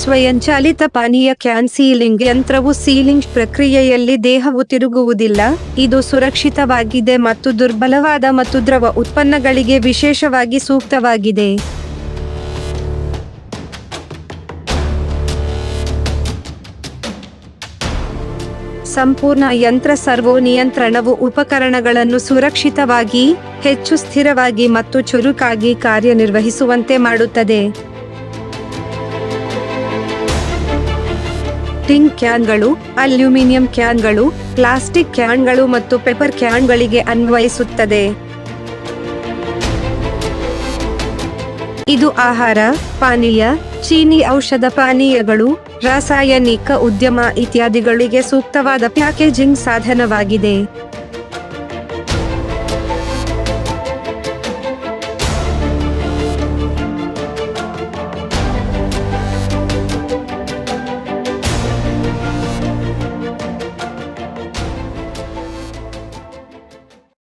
ಸ್ವಯಂಚಾಲಿತ ಪಾನೀಯ can ceiling ಯಂತ್ರವು ಸೀಲಿಂಗ್ ಪ್ರಕ್ರಿಯೆಯಲ್ಲಿ ದೇಹವು ತಿರುಗುವುದಿಲ್ಲ. ಇದು ಸುರಕ್ಷಿತವಾಗಿದೆ ಮತ್ತು ದುರ್ಬಲವಾದ ಮತ್ತು ದ್ರವ ಉತ್ಪನ್ನಗಳಿಗೆ ವಿಶೇಷವಾಗಿ ಸೂಕ್ತವಾಗಿದೆ. ಸಂಪೂರ್ಣ ಯಂತ್ರ ಸರ್ವೋ ನಿಯಂತ್ರಣವು ಉಪಕರಣಗಳನ್ನು ಸುರಕ್ಷಿತವಾಗಿ, ಹೆಚ್ಚು ಸ್ಥಿರವಾಗಿ ಮತ್ತು ಚುರುಕಾಗಿ ಕಾರ್ಯನಿರ್ವಹಿಸುವಂತೆ ಮಾಡುತ್ತದೆ. ಟಿನ್ ಕ್ಯಾನ್ಗಳು, ಅಲ್ಯೂಮಿನಿಯಂ ಕ್ಯಾನ್ಗಳು, ಪ್ಲಾಸ್ಟಿಕ್ ಕ್ಯಾನ್ಗಳು ಮತ್ತು ಪೆಪರ್ ಕ್ಯಾನ್ಗಳಿಗೆ ಅನ್ವಯಿಸುತ್ತದೆ. ಇದು ಆಹಾರ, ಪಾನೀಯ, ಚೀನಿ ಔಷಧ ಪಾನೀಯಗಳು, ರಾಸಾಯನಿಕ ಉದ್ಯಮ ಇತ್ಯಾದಿಗಳಿಗೆ ಸೂಕ್ತವಾದ ಪ್ಯಾಕೇಜಿಂಗ್ ಸಾಧನವಾಗಿದೆ.